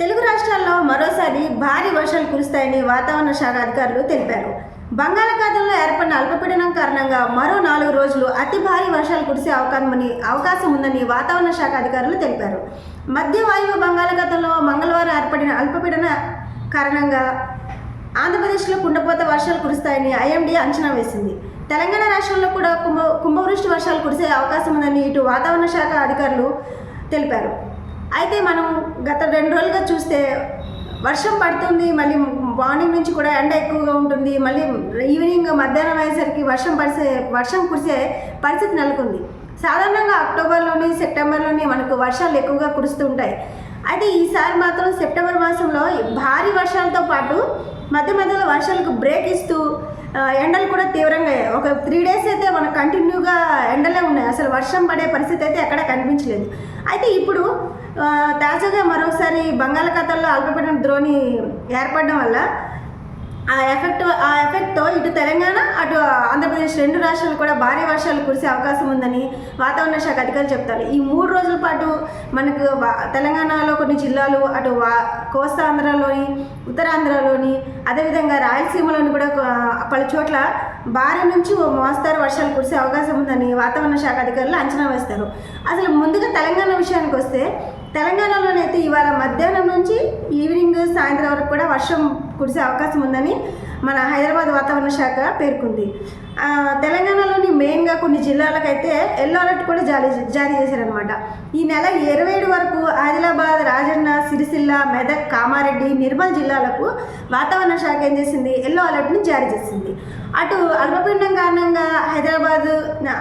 తెలుగు రాష్ట్రాల్లో మరోసారి భారీ వర్షాలు కురుస్తాయని వాతావరణ శాఖ అధికారులు తెలిపారు. బంగాళాఖాతంలో ఏర్పడిన అల్పపీడనం కారణంగా మరో నాలుగు రోజులు అతి భారీ వర్షాలు కురిసే అవకాశమని అవకాశం ఉందని వాతావరణ శాఖ అధికారులు తెలిపారు. మధ్య వాయువు బంగాళాఖాతంలో మంగళవారం ఏర్పడిన అల్పపీడన కారణంగా ఆంధ్రప్రదేశ్లో కుండపోత వర్షాలు కురుస్తాయని ఐఎండీ అంచనా వేసింది. తెలంగాణ రాష్ట్రంలో కూడా కుంభ కుంభవృష్టి వర్షాలు కురిసే అవకాశం ఉందని ఇటు వాతావరణ శాఖ అధికారులు తెలిపారు. అయితే మనం గత రెండు రోజులుగా చూస్తే వర్షం పడుతుంది మళ్ళీ మార్నింగ్ నుంచి కూడా ఎండ ఎక్కువగా ఉంటుంది మళ్ళీ ఈవినింగ్ మధ్యాహ్నం అయ్యేసరికి వర్షం పరిసే వర్షం కురిసే పరిస్థితి నెలకొంది. సాధారణంగా అక్టోబర్లోని సెప్టెంబర్లోని మనకు వర్షాలు ఎక్కువగా కురుస్తూ ఉంటాయి. అయితే ఈసారి మాత్రం సెప్టెంబర్ మాసంలో భారీ వర్షాలతో పాటు మధ్య మధ్యలో వర్షాలకు బ్రేక్ ఇస్తూ ఎండలు కూడా తీవ్రంగా ఒక త్రీ డేస్ అయితే మనకు కంటిన్యూగా ఎండలే ఉన్నాయి. అసలు వర్షం పడే పరిస్థితి అయితే ఎక్కడ కనిపించలేదు. అయితే ఇప్పుడు తాజాగా మరోసారి బంగాళాఖాతంలో అల్పపీడన ద్రోణి ఏర్పడడం వల్ల ఆ ఎఫెక్ట్ ఆ ఎఫెక్ట్తో ఇటు తెలంగాణ అటు ఆంధ్రప్రదేశ్ రెండు రాష్ట్రాలు కూడా భారీ వర్షాలు కురిసే అవకాశం ఉందని వాతావరణ శాఖ అధికారులు చెప్తారు. ఈ మూడు రోజుల పాటు మనకు తెలంగాణలో కొన్ని జిల్లాలు అటు వా కోస్తాంధ్రలోని ఉత్తరాంధ్రలోని అదేవిధంగా రాయలసీమలోని కూడా పలు చోట్ల భారీ నుంచి మోస్తారు వర్షాలు కురిసే అవకాశం ఉందని వాతావరణ శాఖ అధికారులు అంచనా వేస్తారు. అసలు ముందుగా తెలంగాణ విషయానికి వస్తే తెలంగాణలోనైతే ఇవాళ మధ్యాహ్నం నుంచి ఈవినింగ్ సాయంత్రం వరకు కూడా వర్షం కురిసే అవకాశం ఉందని మన హైదరాబాద్ వాతావరణ శాఖ పేర్కొంది. తెలంగాణలోని మెయిన్గా కొన్ని జిల్లాలకైతే ఎల్లో అలర్ట్ కూడా జారీ జారీ చేశారనమాట ఈ నెల ఇరవై ఏడు వరకు ఆదిలాబాద్ రాజన్న సిరిసిల్ల మెదక్ కామారెడ్డి నిర్మల్ జిల్లాలకు వాతావరణ శాఖ ఏం చేసింది? ఎల్లో అలర్ట్ని జారీ చేసింది. అటు అల్పపీండం కారణంగా హైదరాబాదు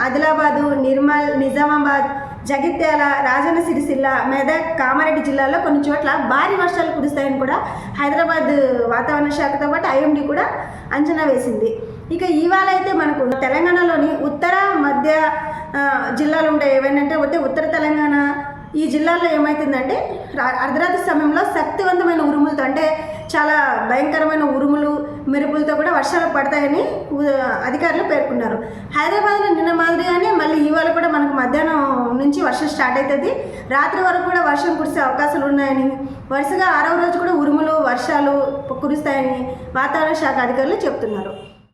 ఆదిలాబాదు నిర్మల్ నిజామాబాద్ జగిత్యాల రాజన్న సిరిసిల్ల మెదక్ కామారెడ్డి జిల్లాలో కొన్ని చోట్ల భారీ వర్షాలు కురుస్తాయని కూడా హైదరాబాద్ వాతావరణ శాఖతో పాటు ఐఎండి కూడా అంచనా వేసింది. ఇక ఇవాళ అయితే మనకు తెలంగాణలోని ఉత్తర మధ్య జిల్లాలు ఉంటాయి ఏవైనా పోతే ఉత్తర తెలంగాణ ఈ జిల్లాల్లో ఏమవుతుందంటే అర్ధరాత్రి సమయంలో శక్తివంతమైన ఉరుములతో అంటే చాలా భయంకరమైన ఉరుములు మెరుపులతో కూడా వర్షాలు పడతాయని అధికారులు పేర్కొన్నారు. హైదరాబాద్లో నిన్న మాదిరిగానే మళ్ళీ ఇవాళ కూడా మనకు మధ్యాహ్నం నుంచి వర్షం స్టార్ట్ అవుతుంది. రాత్రి వరకు కూడా వర్షం కురిసే అవకాశాలు ఉన్నాయని వరుసగా ఆరవ రోజు కూడా ఉరుములు వర్షాలు కురుస్తాయని వాతావరణ శాఖ అధికారులు చెప్తున్నారు.